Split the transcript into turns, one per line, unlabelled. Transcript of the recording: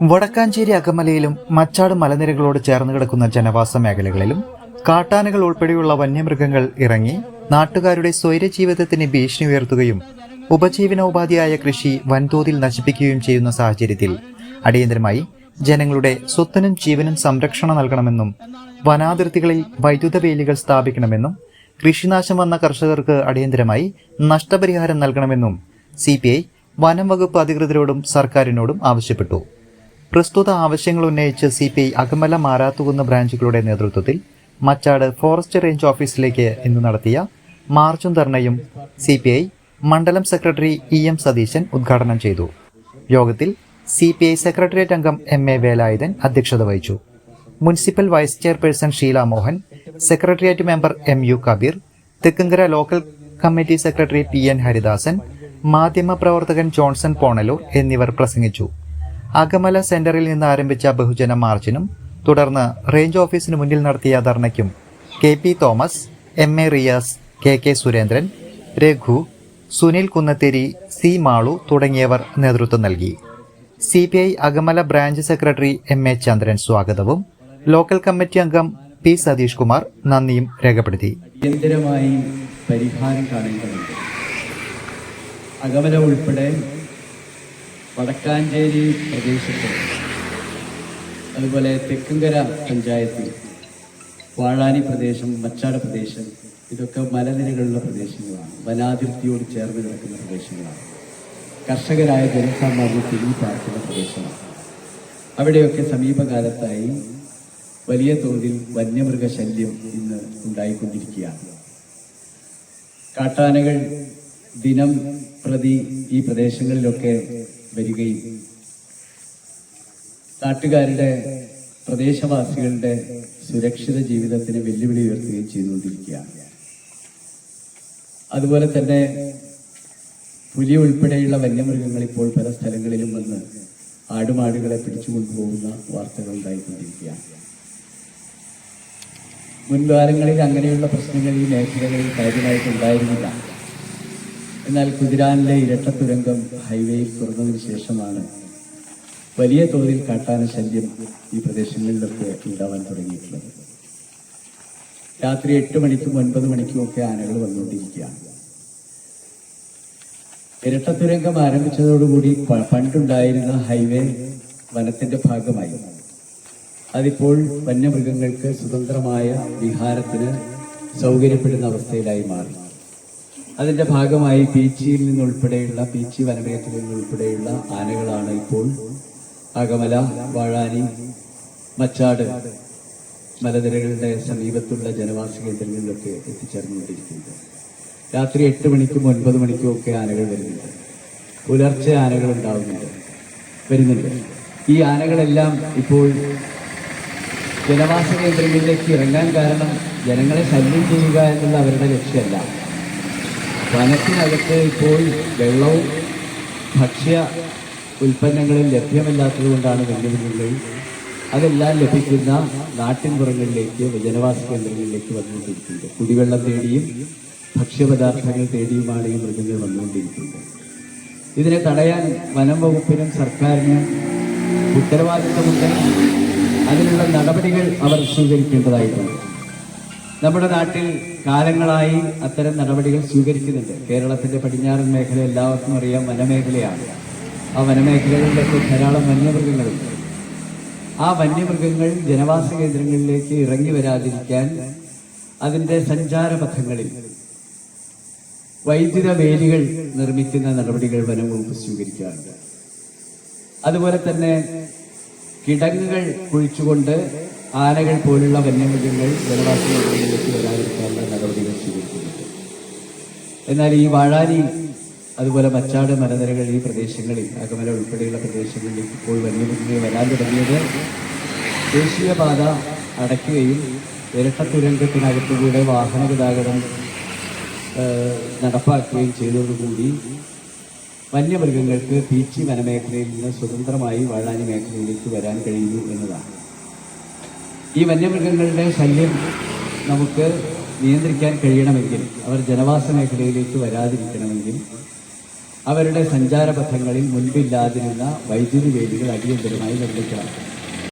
വടക്കാഞ്ചേരി അകമലയിലും മച്ചാട് മലനിരകളോട് ചേർന്ന് കിടക്കുന്ന ജനവാസ മേഖലകളിലും കാട്ടാനകൾ ഉൾപ്പെടെയുള്ള വന്യമൃഗങ്ങൾ ഇറങ്ങി നാട്ടുകാരുടെ സ്വൈരജീവിതത്തിന് ഭീഷണി ഉയർത്തുകയും ഉപജീവനോപാധിയായ കൃഷി വൻതോതിൽ നശിപ്പിക്കുകയും ചെയ്യുന്ന സാഹചര്യത്തിൽ അടിയന്തരമായി ജനങ്ങളുടെ സ്വത്തിനും ജീവനും സംരക്ഷണം നൽകണമെന്നും വനാതിർത്തികളിൽ വൈദ്യുത വേലികൾ സ്ഥാപിക്കണമെന്നും കൃഷിനാശം വന്ന കർഷകർക്ക് അടിയന്തരമായി നഷ്ടപരിഹാരം നൽകണമെന്നും സി വനം വകുപ്പ് അധികൃതരോടും സർക്കാരിനോടും ആവശ്യപ്പെട്ടു. പ്രസ്തുത ആവശ്യങ്ങൾ ഉന്നയിച്ച് C P I Akamala Marathukunnu ബ്രാഞ്ചുകളുടെ നേതൃത്വത്തിൽ മച്ചാട് ഫോറസ്റ്റ് റേഞ്ച് ഓഫീസിലേക്ക് ഇന്ന് നടത്തിയ മാർച്ചും ധർണയും സി പി ഐ മണ്ഡലം സെക്രട്ടറി ഇ എം സതീശൻ ഉദ്ഘാടനം ചെയ്തു. യോഗത്തിൽ സി പി ഐ സെക്രട്ടേറിയറ്റ് അംഗം എം എ വേലായുധൻ അധ്യക്ഷത വഹിച്ചു. Municipal vice chairperson Sheela Mohan secretariat member M U Kabeer Thekkumkara local committee secretary P N Haridasan മാധ്യമപ്രവർത്തകൻ ജോൺസൺ പോണലൂർ എന്നിവർ പ്രസംഗിച്ചു. അകമല സെന്ററിൽ നിന്ന് ആരംഭിച്ച ബഹുജന മാർച്ചിനും തുടർന്ന് റേഞ്ച് ഓഫീസിന് മുന്നിൽ നടത്തിയ ധർണയ്ക്കും K P Thomas M A Riyas K K Surendran Raghu Sunil Kunnatheri C Malu തുടങ്ങിയവർ നേതൃത്വം നൽകി. C P I Akamala branch secretary M A Chandran സ്വാഗതവും. ലോക്കൽ കമ്മിറ്റി അംഗം പി സതീഷ് കുമാർ നന്ദിയും രേഖപ്പെടുത്തി.
അകമല ഉൾപ്പെടെ വടക്കാഞ്ചേരി പ്രദേശത്ത്. അതുപോലെ തെക്കുംകര പഞ്ചായത്തിൽ വാഴാനി പ്രദേശം മച്ചാട് പ്രദേശം ഇതൊക്കെ മലനിരകളുള്ള പ്രദേശങ്ങളാണ്. വനാതിർത്തിയോട് ചേർന്ന് കിടക്കുന്ന പ്രദേശങ്ങളാണ്. കർഷകരായ ജനസാമാന്യം തിരിഞ്ഞു പാർക്കുന്ന പ്രദേശമാണ്. അവിടെയൊക്കെ സമീപകാലത്തായി വലിയ തോതിൽ വന്യമൃഗശല്യം ഇന്ന് ഉണ്ടായിക്കൊണ്ടിരിക്കുകയാണ്. കാട്ടാനകൾ ദിനം പ്രതി ഈ പ്രദേശങ്ങളിലൊക്കെ വരികയും നാട്ടുകാരുടെ പ്രദേശവാസികളുടെ സുരക്ഷിത ജീവിതത്തിന് വെല്ലുവിളി ഉയർത്തുകയും ചെയ്തുകൊണ്ടിരിക്കുകയാണ്. അതുപോലെ തന്നെ പുലി ഉൾപ്പെടെയുള്ള വന്യമൃഗങ്ങൾ ഇപ്പോൾ പല സ്ഥലങ്ങളിലും വന്ന് ആടുമാടുകളെ പിടിച്ചു കൊണ്ടുപോകുന്ന വാർത്തകൾ ഉണ്ടായിക്കൊണ്ടിരിക്കുകയാണ്. മുൻകാലങ്ങളിൽ അങ്ങനെയുള്ള പ്രശ്നങ്ങൾ ഈ മേഖലകളിൽ കാര്യമായിട്ട് ഉണ്ടായിരുന്നില്ല. എന്നാൽ കുതിരാനിലെ ഇരട്ട തുരങ്കം ഹൈവേയിൽ തുറന്നതിന് ശേഷമാണ് വലിയ തോതിൽ കാട്ടാന ശല്യം ഈ പ്രദേശങ്ങളിലൊക്കെ ഉണ്ടാവാൻ തുടങ്ങിയിട്ടുള്ളത്. രാത്രി എട്ട് മണിക്കും ഒൻപത് മണിക്കും ഒക്കെ ആനകൾ വന്നുകൊണ്ടിരിക്കുകയാണ്. ഇരട്ട തുരങ്കം ആരംഭിച്ചതോടുകൂടി പണ്ടുണ്ടായിരുന്ന ഹൈവേ വനത്തിന്റെ ഭാഗമായി. അതിപ്പോൾ വന്യമൃഗങ്ങൾക്ക് സ്വതന്ത്രമായ വിഹാരത്തിന് സൗകര്യപ്പെടുന്ന അവസ്ഥയിലായി മാറി. അതിന്റെ ഭാഗമായി പീച്ചിയിൽ നിന്നുൾപ്പെടെയുള്ള പീച്ചി വനമേഖലയിൽ നിന്നുൾപ്പെടെയുള്ള ആനകളാണ് ഇപ്പോൾ അകമല വാഴാനി മച്ചാട് മലനിരകളുടെ സമീപത്തുള്ള ജനവാസ കേന്ദ്രങ്ങളിലൊക്കെ എത്തിച്ചേർന്നുകൊണ്ടിരിക്കുന്നത്. രാത്രി എട്ട് മണിക്കും ഒൻപത് മണിക്കും ഒക്കെ ആനകൾ വരുന്നുണ്ട്. പുലർച്ചെ ആനകൾ ഉണ്ടാവുന്നുണ്ട്. വരുന്നുണ്ട്. ഈ ആനകളെല്ലാം ഇപ്പോൾ ജനവാസ കേന്ദ്രങ്ങളിലേക്ക് ഇറങ്ങാൻ കാരണം ജനങ്ങളെ ശല്യം ചെയ്യുക എന്നുള്ള അവരുടെ ലക്ഷ്യമല്ല. വനത്തിനകത്ത് ഇപ്പോൾ വെള്ളവും ഭക്ഷ്യ ഉൽപ്പന്നങ്ങളും ലഭ്യമല്ലാത്തത് കൊണ്ടാണ് വെല്ലുവിളികൾ. അതെല്ലാം ലഭിക്കുന്ന നാട്ടിൻപുറങ്ങളിലേക്ക് ജനവാസ കേന്ദ്രങ്ങളിലേക്ക് വന്നുകൊണ്ടിരിക്കുന്നത്. കുടിവെള്ളം തേടിയും ഭക്ഷ്യപദാർത്ഥങ്ങൾ തേടിയുമാണ് ഈ മൃഗങ്ങൾ വന്നുകൊണ്ടിരിക്കുന്നത്. ഇതിനെ തടയാൻ വനം വകുപ്പിനും സർക്കാരിനും ഉത്തരവാദിത്തമുണ്ട്. അതിനുള്ള നടപടികൾ അവർ സ്വീകരിക്കേണ്ടതായിട്ടുണ്ട്. നമ്മുടെ നാട്ടിൽ കാലങ്ങളായി അത്തരം നടപടികൾ സ്വീകരിക്കുന്നുണ്ട് കേരളത്തിന്റെ പടിഞ്ഞാറൻ മേഖല എല്ലാവർക്കും അറിയാം വനമേഖലയാണ്. ആ വനമേഖലകളിലൊക്കെ ധാരാളം വന്യമൃഗങ്ങളുണ്ട് ആ വന്യമൃഗങ്ങൾ ജനവാസ കേന്ദ്രങ്ങളിലേക്ക് ഇറങ്ങി വരാതിരിക്കാൻ അതിന്റെ സഞ്ചാരപഥങ്ങളിൽ വൈദ്യുത വേലികൾ നിർമ്മിക്കുന്ന നടപടികൾ വനം വകുപ്പ് സ്വീകരിക്കാറുണ്ട്. അതുപോലെ തന്നെ കിടങ്ങുകൾ കുഴിച്ചുകൊണ്ട് ആനകൾ പോലുള്ള വന്യമൃഗങ്ങൾ ജനവാസ മേഖലയിലേക്ക് വരാതിരിക്കാനുള്ള നടപടികൾ സ്വീകരിക്കുന്നുണ്ട്. എന്നാൽ ഈ വാഴാനി അതുപോലെ മച്ചാട് മലനിരകൾ ഈ പ്രദേശങ്ങളിൽ അകമല ഉൾപ്പെടെയുള്ള പ്രദേശങ്ങളിൽ ഇപ്പോൾ വന്യമൃഗങ്ങൾ വരാൻ തുടങ്ങിയത് ദേശീയപാത അടയ്ക്കുകയും ഇരട്ടത്തുരങ്കത്തിനകത്തുകൂടെ വാഹന ഗതാഗതം നടപ്പാക്കുകയും ചെയ്തതോടുകൂടി വന്യമൃഗങ്ങൾക്ക് പീച്ചി വനമേഖലയിൽ നിന്ന് സ്വതന്ത്രമായി വാഴാനി മേഖലയിലേക്ക് വരാൻ കഴിയുന്നു എന്നതാണ്. ഈ വന്യമൃഗങ്ങളുടെ ശല്യം നമുക്ക് നിയന്ത്രിക്കാൻ കഴിയണമെങ്കിൽ അവർ ജനവാസ മേഖലയിലേക്ക് വരാതിരിക്കണമെങ്കിൽ അവരുടെ സഞ്ചാരപഥങ്ങളിൽ മുൻപില്ലാതിരുന്ന വൈദ്യുതി വേദികൾ അടിയന്തരമായി നിർമ്മിക്കണം.